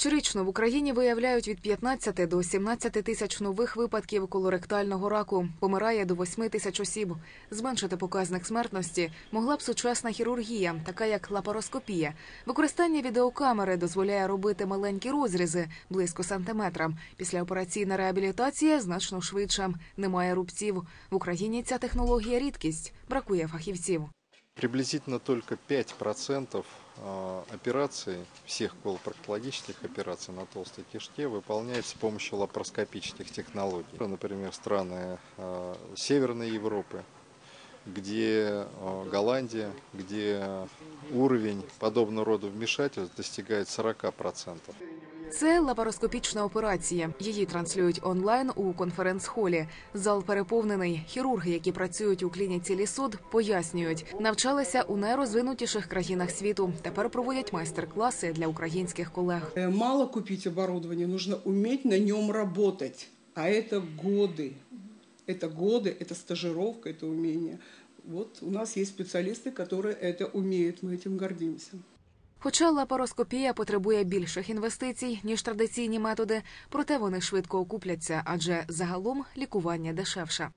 Щорічно в Україні виявляють від 15 до 17 тисяч нових випадків колоректального раку. Помирає до 8 тисяч осіб. Зменшити показник смертності могла б сучасна хірургія, така як лапароскопія. Використання відеокамери дозволяє робити маленькі розрізи близько сантиметра. Післяопераційна реабілітація значно швидша. Немає рубців. В Україні ця технологія рідкість. Бракує фахівців. Приблизительно только 5% а, операций, всех колопроктологических операций на толстой кишке выполняется с помощью лапароскопических технологий. Например, страны а, Северной Европы, где а, Голландия, где уровень подобного рода вмешательств достигает 40%. Це лапароскопічна операція. Її транслюють онлайн у конференц-холі. Зал переповнений. Хірурги, які працюють у клініці Лісуд, пояснюють, навчалися у найрозвинутіших країнах світу. Тепер проводять майстер-класи для українських колег. Э, Мало купить оборудование, нужно уметь на нем работать. А это годы. Это годы, это стажировка, это умение. Вот у нас есть специалисты, которые это умеют, мы этим гордимся. Хоча лапароскопія потребує більших інвестицій ніж традиційні методи, проте вони швидко окупляться, адже загалом лікування дешевше.